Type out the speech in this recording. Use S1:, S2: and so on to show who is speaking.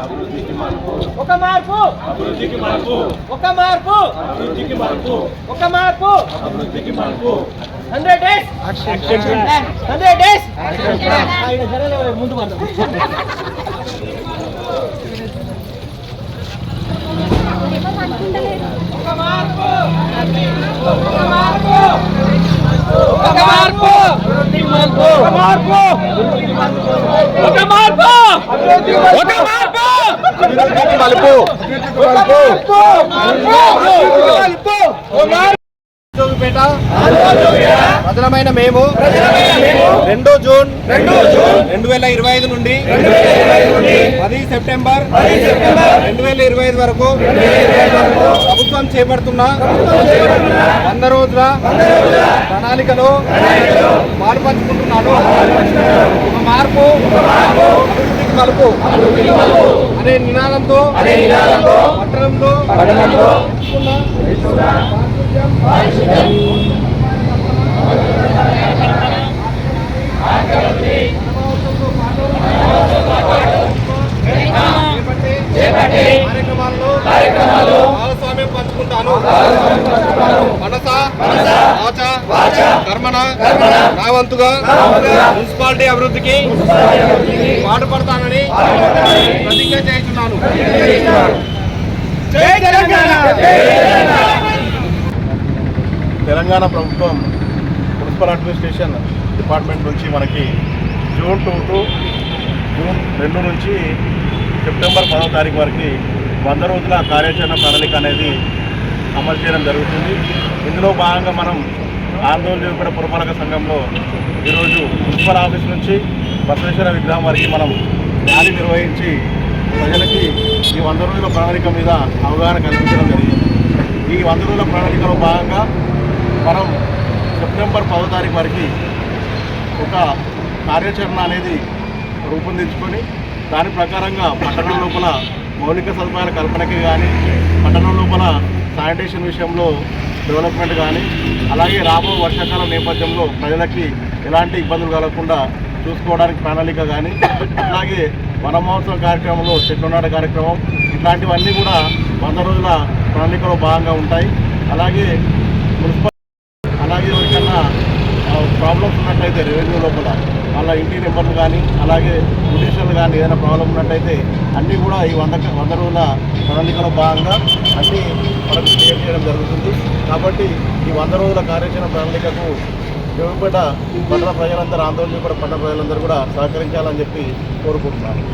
S1: అభివృద్ధికి మార్పు ఒక మార్పు
S2: అభివృద్ధికి మార్పు
S1: ఒక మార్పు
S2: అభివృద్ధికి మార్పు ఒక మార్పు అభివృద్ధికి మార్పు
S1: హండ్రెడ్ డేస్ హండ్రెడ్ డేస్ ముందు ఒక మార్పు ఒక మార్పు ఒక మార్పు ఒక మార్పు ఒక
S2: మలుపు
S1: జోగిపేట. ప్రజలమైన మేము రెండు జూన్ రెండు వేల ఇరవై ఐదు నుండి పది సెప్టెంబర్ రెండు వేల ఇరవై ఐదు వరకు ప్రభుత్వం చేపడుతున్న వంద రోజుల ప్రణాళికలో పాల్పంచుకుంటున్నాను. ఒక మార్పు మలుపు అనే నినాదంతో పట్టణంలో కార్యక్రమాల్లో భాగస్వామ్యం పంచుకుంటాను. మనస వాచ కర్మణ నా వంతుగా మున్సిపాలిటీ అభివృద్ధికి పాటుపడతానని ప్రతిజ్ఞ చేస్తున్నాను. జై తెలంగాణ!
S2: తెలంగాణ! ప్రభుత్వం మున్సిపల్ అడ్మినిస్ట్రేషన్ డిపార్ట్మెంట్ నుంచి మనకి జూన్ టూ టు జూన్ రెండు నుంచి సెప్టెంబర్ పదో తారీఖు వరకు వంద రోజుల కార్యాచరణ ప్రణాళిక అనేది అమలు చేయడం జరుగుతుంది. ఇందులో భాగంగా మనం ఆందోళన కూడా పురపాలక సంఘంలో ఈరోజు మున్సిపల్ ఆఫీస్ నుంచి బసవేశ్వర విగ్రహం వరకు మనం ర్యాలీ నిర్వహించి ప్రజలకి ఈ వంద రోజుల ప్రణాళిక మీద అవగాహన కల్పించడం జరిగింది. ఈ వంద రోజుల ప్రణాళికలో భాగంగా మనం సెప్టెంబర్ పదో తారీఖు వరకు ఒక కార్యాచరణ అనేది రూపొందించుకొని దాని ప్రకారంగా పట్టణం లోపల మౌలిక సదుపాయాల కల్పనకి కానీ పట్టణం లోపల శానిటేషన్ విషయంలో డెవలప్మెంట్ కానీ అలాగే రాబో వర్షాకాలం నేపథ్యంలో ప్రజలకి ఎలాంటి ఇబ్బందులు కలగకుండా చూసుకోవడానికి ప్రణాళిక కానీ అలాగే వన కార్యక్రమంలో చెట్లు నాట కార్యక్రమం ఇట్లాంటివన్నీ కూడా వంద రోజుల ప్రణాళికలో భాగంగా ఉంటాయి. అలాగే మున్సిపల్ అలాగే ఎవరికన్నా ప్రాబ్లమ్స్ ఉన్నట్టయితే రెవెన్యూ లోపల వాళ్ళ ఇంటి నెంబర్లు కానీ అలాగే జుడిషియల్ కానీ ఏదైనా ప్రాబ్లం ఉన్నట్టయితే అన్నీ కూడా ఈ వంద వంద రోజుల ప్రణాళికలో భాగంగా అన్నీ మనకు క్రియేట్ చేయడం జరుగుతుంది. కాబట్టి ఈ వంద రోజుల కార్యాచరణ ప్రణాళికకు జోగిపేట పట్టణ ప్రజలందరూ ఆందోళన కూడా పట్టణ ప్రజలందరూ కూడా సహకరించాలని చెప్పి కోరుకుంటున్నాను.